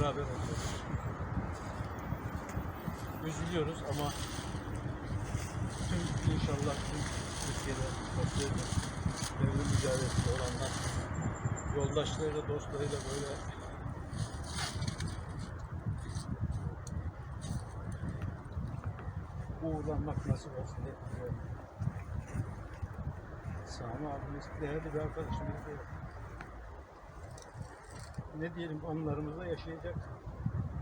beraber olacağız. Üzülüyoruz ama tüm inşallah tüm Türkiye'de Türkiye'de devrim mücadelesinde olanlar yoldaşlarıyla dostlarıyla böyle uğurlanmak nasip olsun diye diliyorum. Sami abimiz değerli bir arkadaşımız değil. Ne diyelim anılarımızda yaşayacak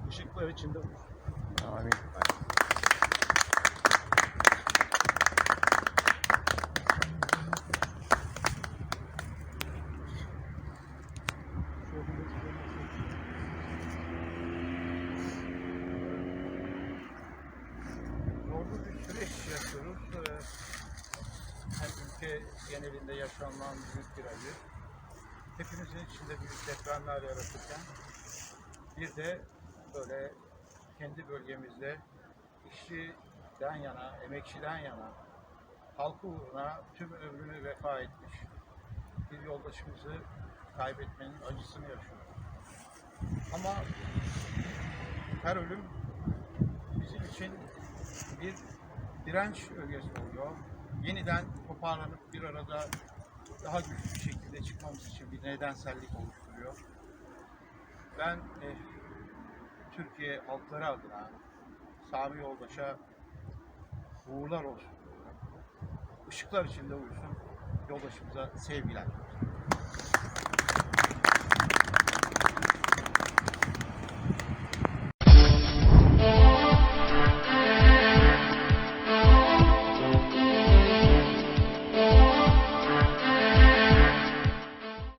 ışıklar içinde uyusun. Amin. Zorlu bir süreç yaşıyoruz. Ee, Hem ülke genelinde yaşanılan büyük bir acı. Hepimizin içinde büyük depremler yaratırken bir de böyle kendi bölgemizde işçiden yana, emekçiden yana halkı uğruna tüm ömrünü vefa etmiş bir yoldaşımızı kaybetmenin acısını yaşıyoruz. Ama her ölüm bizim için bir direnç ögesi oluyor. Yeniden toparlanıp bir arada daha güçlü bir şekilde çıkmamız için bir nedensellik oluşturuyor. Ben eh, Türkiye halkları adına Sami Yoldaş'a uğurlar olsun. Işıklar içinde uyusun. Yoldaşımıza sevgiler.